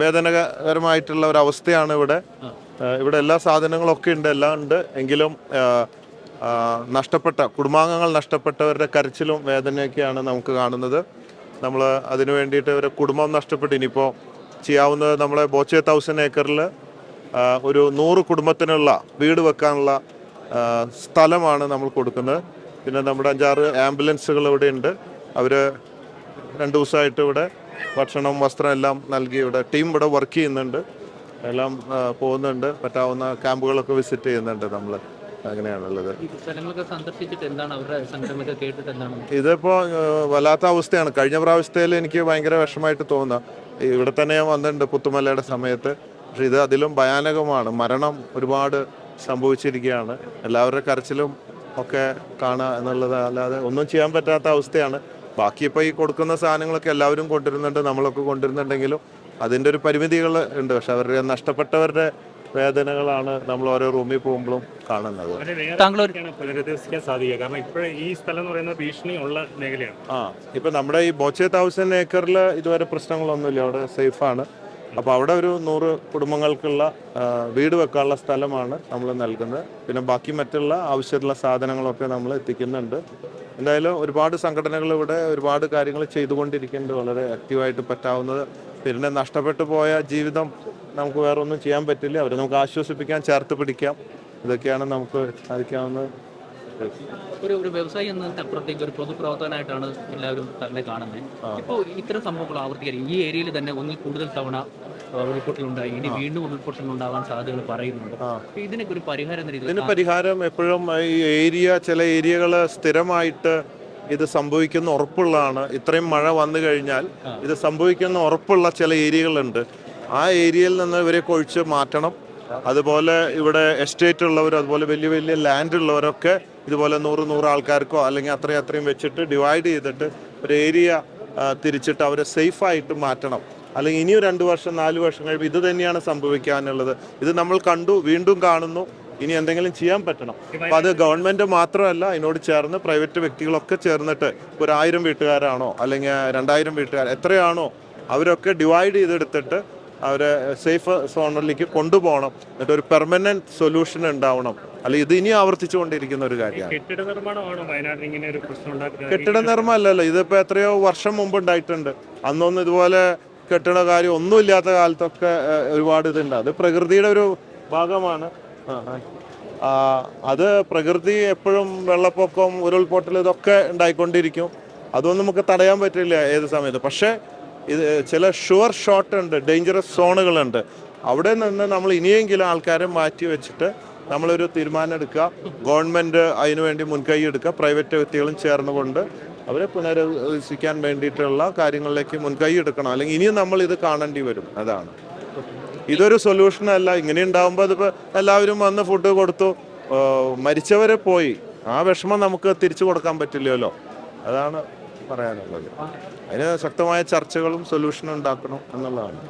വേദനകരമായിട്ടുള്ള ഒരു അവസ്ഥയാണ് ഇവിടെ ഇവിടെ എല്ലാ സാധനങ്ങളൊക്കെ ഉണ്ട് എല്ലാം ഉണ്ട്. എങ്കിലും നഷ്ടപ്പെട്ട കുടുംബാംഗങ്ങൾ നഷ്ടപ്പെട്ടവരുടെ കരച്ചിലും വേദനയൊക്കെയാണ് നമുക്ക് കാണുന്നത്. നമ്മൾ അതിനു വേണ്ടിയിട്ട് ഒരു കുടുംബം നഷ്ടപ്പെട്ട്. ഇനിയിപ്പോൾ ചെയ്യാവുന്നത് നമ്മളെ ബോച്ചെ തൗസൻഡ് ഏക്കറിൽ ഒരു നൂറ് കുടുംബത്തിനുള്ള വീട് വെക്കാനുള്ള സ്ഥലമാണ് നമ്മൾ കൊടുക്കുന്നത്. പിന്നെ നമ്മുടെ അഞ്ചാറ് ആംബുലൻസുകൾ ഇവിടെ ഉണ്ട്. അവർ രണ്ട് ദിവസമായിട്ട് ഇവിടെ ഭക്ഷണം വസ്ത്രം എല്ലാം നൽകി ഇവിടെ. ടീം ഇവിടെ വർക്ക് ചെയ്യുന്നുണ്ട്. എല്ലാം പോകുന്നുണ്ട്. പറ്റാവുന്ന ക്യാമ്പുകളൊക്കെ വിസിറ്റ് ചെയ്യുന്നുണ്ട് നമ്മൾ അങ്ങനെയാണുള്ളത്. ഇതിപ്പോ വല്ലാത്ത അവസ്ഥയാണ്. കഴിഞ്ഞ പ്രാവശ്യത്തിൽ എനിക്ക് ഭയങ്കര വിഷമമായിട്ട് തോന്നുക ഇവിടെ തന്നെ ഞാൻ വന്നിട്ടുണ്ട് പുത്തുമലയുടെ സമയത്ത്. പക്ഷെ ഇത് അതിലും ഭയാനകമാണ്. മരണം ഒരുപാട് സംഭവിച്ചിരിക്കുകയാണ്. എല്ലാവരുടെ കരച്ചിലും ഒക്കെ കാണുക എന്നുള്ളത് അല്ലാതെ ഒന്നും ചെയ്യാൻ പറ്റാത്ത അവസ്ഥയാണ്. ബാക്കി ഇപ്പോൾ ഈ കൊടുക്കുന്ന സാധനങ്ങളൊക്കെ എല്ലാവരും കൊണ്ടുവരുന്നുണ്ട് നമ്മളൊക്കെ കൊണ്ടുവരുന്നുണ്ടെങ്കിലും അതിന്റെ ഒരു പരിമിതികൾ ഉണ്ട്. പക്ഷെ അവരുടെ നഷ്ടപ്പെട്ടവരുടെ വേദനകളാണ് നമ്മൾ ഓരോ റൂമിൽ പോകുമ്പോഴും കാണുന്നത്. താങ്കൾ ഒരു ഒക്കെയാണ് പുനരധിവസിക്കാൻ സാധിക്കുക. കാരണം ഇപ്പോഴേ ഈ സ്ഥലം എന്ന് ഭീഷണി ഉള്ള മേഖലയാണ്. ആ ഇപ്പൊ നമ്മുടെ ഈ ബോച്ചെ തൗസൻഡ് ഏക്കറിൽ ഇതുവരെ പ്രശ്നങ്ങളൊന്നുമില്ല. അവിടെ സേഫാണ് അപ്പോൾ അവിടെ ഒരു നൂറ് കുടുംബങ്ങൾക്കുള്ള വീട് വെക്കാനുള്ള സ്ഥലമാണ് നമ്മൾ നൽകുന്നത്. പിന്നെ ബാക്കി മറ്റുള്ള ആവശ്യമുള്ള സാധനങ്ങളൊക്കെ നമ്മൾ എത്തിക്കുന്നുണ്ട്. എന്തായാലും ഒരുപാട് സംഘടനകൾ ഇവിടെ ഒരുപാട് കാര്യങ്ങൾ ചെയ്തുകൊണ്ടിരിക്കുന്നുണ്ട്. വളരെ ആക്റ്റീവായിട്ട് പറ്റാവുന്നത്. പിന്നെ നഷ്ടപ്പെട്ടു പോയ ജീവിതം നമുക്ക് വേറെ ഒന്നും ചെയ്യാൻ പറ്റില്ല. അവരെ നമുക്ക് ആശ്വസിപ്പിക്കാൻ ചേർത്ത് പിടിക്കാം. ഇതൊക്കെയാണ് നമുക്ക് സാധിക്കാവുന്നത് ഒരു ഒരു വ്യവസായി എന്നതിന് അപ്പുറത്തേക്ക് ഒരു പൊതുപ്രവർത്തകനായിട്ടാണ് എല്ലാവരും തന്നെ കാണുന്നത്. ഇപ്പോൾ ഇത്തരം സംഭവങ്ങൾ ആവർത്തിക്കാൻ ഈ ഏരിയയിൽ തന്നെ ഒന്നിൽ കൂടുതൽ തവണ ഉരുൾപൊട്ടലുണ്ടായി. ഇനി വീണ്ടും ഉരുൾപൊട്ടൽ ഉണ്ടാവാൻ സാധ്യതകൾ പറയുന്നുണ്ട്. അപ്പൊ ഇതിനൊക്കെ ഒരു പരിഹാരം എന്ന രീതിയിൽ ഇതിന് പരിഹാരം എപ്പോഴും ഈ ഏരിയ ചില ഏരിയകൾ സ്ഥിരമായിട്ട് ഇത് സംഭവിക്കുന്ന ഉറപ്പുള്ളതാണ്. ഇത്രയും മഴ വന്നു കഴിഞ്ഞാൽ ഇത് സംഭവിക്കുന്ന ഉറപ്പുള്ള ചില ഏരിയകളുണ്ട്. ആ ഏരിയയിൽ നിന്ന് ഇവരെ കൊഴിച്ച് മാറ്റണം. അതുപോലെ ഇവിടെ എസ്റ്റേറ്റ് ഉള്ളവർ അതുപോലെ വലിയ വലിയ ലാൻഡ് ഉള്ളവരൊക്കെ ഇതുപോലെ നൂറ് നൂറ് ആൾക്കാർക്കോ അല്ലെങ്കിൽ അത്രയും അത്രയും വെച്ചിട്ട് ഡിവൈഡ് ചെയ്തിട്ട് ഒരു ഏരിയ തിരിച്ചിട്ട് അവരെ സേഫായിട്ട് മാറ്റണം. അല്ലെങ്കിൽ ഇനിയും രണ്ട് വർഷം നാല് വർഷം കഴിയുമ്പോൾ ഇത് തന്നെയാണ് സംഭവിക്കാനുള്ളത്. ഇത് നമ്മൾ കണ്ടു വീണ്ടും കാണുന്നു. ഇനി എന്തെങ്കിലും ചെയ്യാൻ പറ്റണം. അപ്പൊ അത് ഗവൺമെന്റ് മാത്രമല്ല അതിനോട് ചേർന്ന് പ്രൈവറ്റ് വ്യക്തികളൊക്കെ ചേർന്നിട്ട് ഒരു ആയിരം വീട്ടുകാരാണോ അല്ലെങ്കിൽ രണ്ടായിരം വീട്ടുകാർ എത്രയാണോ അവരൊക്കെ ഡിവൈഡ് ചെയ്തെടുത്തിട്ട് അവരെ സേഫ് സോണിലേക്ക് കൊണ്ടുപോകണം. എന്നിട്ട് ഒരു പെർമനന്റ് സൊല്യൂഷൻ ഉണ്ടാവണം. അല്ലെങ്കിൽ ഇത് ഇനി ആവർത്തിച്ചു കൊണ്ടിരിക്കുന്ന ഒരു കാര്യമാണ്. കെട്ടിട നിർമ്മാണം അല്ലല്ലോ ഇതിപ്പോ എത്രയോ വർഷം മുമ്പ് ഉണ്ടായിട്ടുണ്ട്. അന്നൊന്നും ഇതുപോലെ കെട്ടിട കാര്യം ഒന്നുമില്ലാത്ത കാലത്തൊക്കെ ഒരുപാട് ഇതുണ്ട്. അത് പ്രകൃതിയുടെ ഒരു ഭാഗമാണ്. അത് പ്രകൃതി എപ്പോഴും വെള്ളപ്പൊക്കം ഉരുൾപൊട്ടൽ ഇതൊക്കെ ഉണ്ടായിക്കൊണ്ടിരിക്കും. അതൊന്നും നമുക്ക് തടയാൻ പറ്റില്ല ഏത് സമയത്ത്. പക്ഷേ ഇത് ചില ഷുവർ ഷോട്ട് ഉണ്ട് ഡേഞ്ചറസ് സോണുകളുണ്ട്. അവിടെ നിന്ന് നമ്മൾ ഇനിയെങ്കിലും ആൾക്കാരെ മാറ്റി വെച്ചിട്ട് നമ്മളൊരു തീരുമാനം എടുക്കുക. ഗവൺമെന്റ് അതിനുവേണ്ടി മുൻകൈ എടുക്കുക. പ്രൈവറ്റ് വ്യക്തികളും ചേർന്നുകൊണ്ട് അവരെ പുനരധിവസിക്കാൻ വേണ്ടിയിട്ടുള്ള കാര്യങ്ങളിലേക്ക് മുൻകൈ എടുക്കണം. അല്ലെങ്കിൽ ഇനിയും നമ്മൾ ഇത് കാണേണ്ടി വരും. അതാണ്. ഇതൊരു സൊല്യൂഷൻ അല്ല. ഇങ്ങനെ ഉണ്ടാകുമ്പോൾ അതിപ്പോൾ എല്ലാവരും വന്ന് ഫുഡ് കൊടുത്തു. മരിച്ചവരെ പോയി. ആ വിഷമം നമുക്ക് തിരിച്ചു കൊടുക്കാൻ പറ്റില്ലല്ലോ. അതാണ് പറയാനുള്ളത്. അതിന് ശക്തമായ ചർച്ചകളും സൊല്യൂഷനും ഉണ്ടാക്കണം എന്നുള്ളതാണ്.